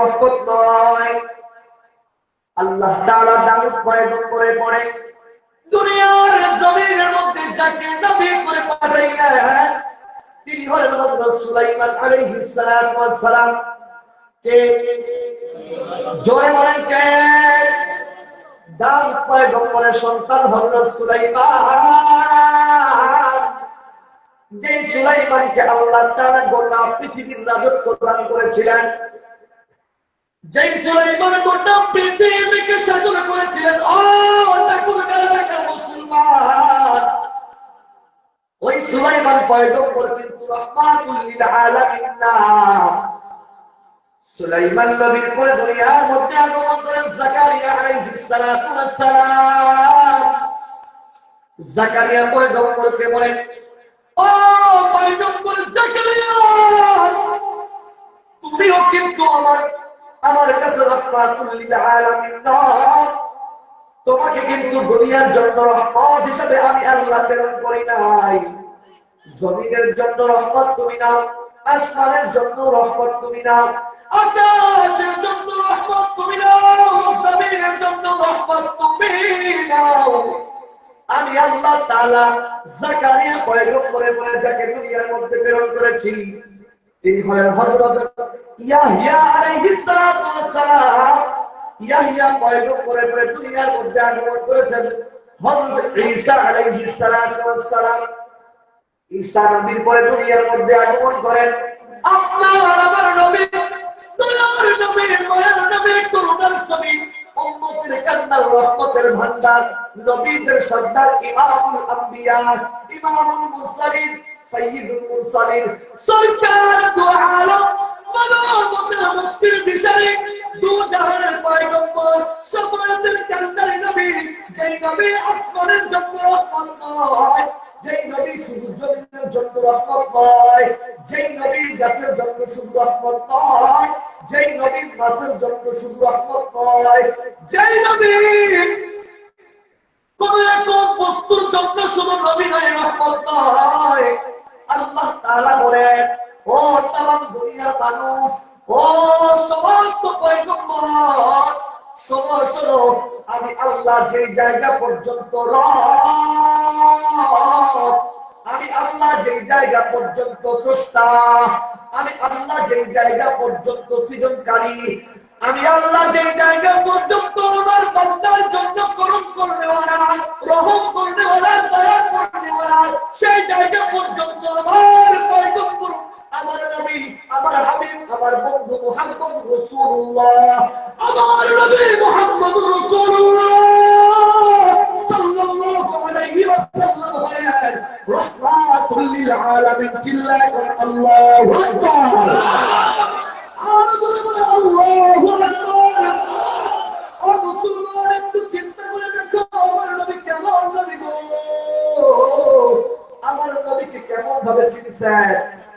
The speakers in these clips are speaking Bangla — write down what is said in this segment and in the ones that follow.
রহমত নয়। আল্লাহ তাআলা দাউদ পয়গম্বরে পড়ে দুনিয়ার জমিনের মধ্যে যাকে নবী করে পাঠাইলেন তিনি হলেন সুলাইমান সালাম। কে? জয় বলেন কে? দাউদ পয়গম্বরের সন্তান হযরত সুলাইমান। যে সুলাইমানকে আল্লাহ তাআলা গোটা পৃথিবীর রাজত্ব দান করেছিলেন যেই সুলাইমান গোটা পৃথিবীকে শাসন করেছিলেন। ও ঠাকুরগার এলাকার মুসলমান। ওই সুলাইমান পয়গম্বর কিন্তু রহমাতুল আলামিন সুলাইমান নবীর পরে দুনিয়ার মধ্যে আগমন করেন জাকারিয়া আলাইহিস সালাতু ওয়াস সালাম। জাকারিয়া পয়গম্বরকে বলেন, ও পয়গম্বর জাকারিয়া, তুমিও কিন্তু আমার কাছে রহমাতুল লিল আলামিন নয় তোমাকে কিন্তু দুনিয়ার জন্য রহমত হিসেবে আমি আল্লাহ প্রেরণ করি নাই। জমিনের জন্য রহমত তুমি নাও, আসমানের জন্য রহমত তুমি নাও আমি আল্লাহ তাআলা জাকারিয়া পয়গম্বরের পরে যাকে দুনিয়ার মধ্যে প্রেরণ করেছি। তিনি হলেন হযরত ইয়াহইয়া আলাইহিস সালাতু ওয়াস সালাম। ইয়াহইয়া পয়গম্বরের পরে দুনিয়ার মধ্যে আগমন করেছেন। হযরত ঈসা আলাইহিস সালাতু ওয়াস ঈসা নবীর পরে দুনিয়ার মধ্যে আগমন করেন। আপনার আমার নবী, তোমার নবীর মায়ের নবী করুণার ছবি উম্মতের কান্নার রহমতের ভান্ডার নবীদের সর্দার ইমামুল আম্বিয়া, ইমামুল মুরসালিন গাছের জন্য শুধু রহমত নয় যেই নবী মাছের জন্য শুধু রহমত নয় যেই কোন এক বস্তুর জন্য শুধু নবী নয় রহমত নয় তাআলা বলেন ও তাম দুনিয়ার মানুষ, ও সমস্ত পয়গম্বর আমি আল্লাহ যে জায়গা পর্যন্ত আমি আল্লাহ যে জায়গা পর্যন্ত স্রষ্টা, আমি আল্লাহ যে জায়গা পর্যন্ত সৃজনকারী, আমি আল্লাহ যে জায়গা পর্যন্ত আমার বান্দার জন্য করম করনেওয়ালা রহম চিন্তা করে আমার নবী কেমন নবী আমার নবীকে কেমন ভাবে চিনছেন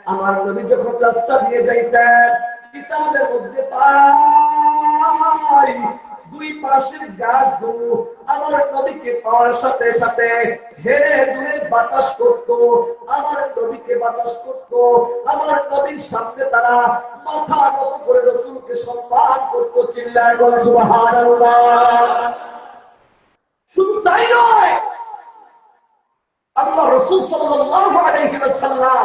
আমার নবী যখন রাস্তা দিয়ে যাইতেন কিতাবের মধ্যে পাই। দুই পাশের গাছগুলো আমার নবীকে পাওয়ার সাথে সাথে হেরে দূরে বাতাস করত। আমার নবীকে বাতাস করত। আমার নবীর সামনে তারা মাথা নত করে রসুলকে সম্মান করতো, চিল্লায় শুধু তাই নয়, আল্লাহ রসুল সাল্লাল্লাহু আলাইহি ওয়াসাল্লাম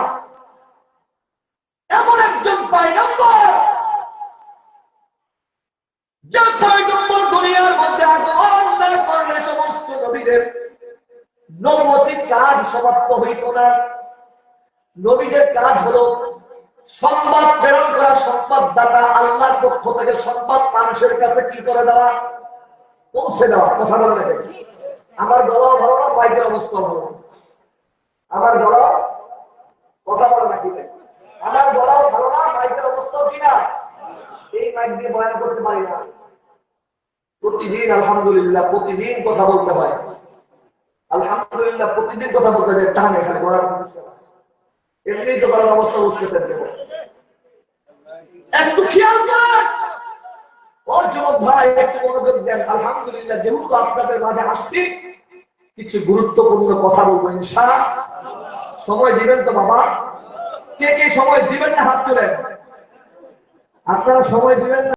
নবতী কাজ সমাপ্ত হইত না। নবীদের কাজ হলো সংবাদ প্রেরণ করা সংবাদদাতা আল্লাহর পক্ষ থেকে সংবাদ মানুষের কাছে কি করে দেওয়া? পৌঁছে দেওয়া। কথা বলে দেখি আমার গলাও ভালো না, বাইকের অবস্থা ভালো আমার গলা কথা বলে নাকি ভাই? আমার গলাও ভালো না মাইকের অবস্থাও কি না? এই মাইক দিয়ে বয়ান করতে পারি না। প্রতিদিন, আলহামদুলিল্লাহ, প্রতিদিন কথা বলতে হয়। আলহামদুলিল্লাহ, প্রতিদিন কথা বলতে হয় টান সমস্যা না। এমনি তো গলার অবস্থা বুঝতে দেবো একটু খেয়াল কর ও যুবক ভাই, একটু মনোযোগ দেন। আলহামদুলিল্লাহ, যেহেতু আপনাদের মাঝে আসছি, কিছু গুরুত্বপূর্ণ কথা বলব ইনশা সময় দিবেন তো বাবা? কে কে সময় দিবেন না হাত তুলেন? আপনারা সময় দিবেন না।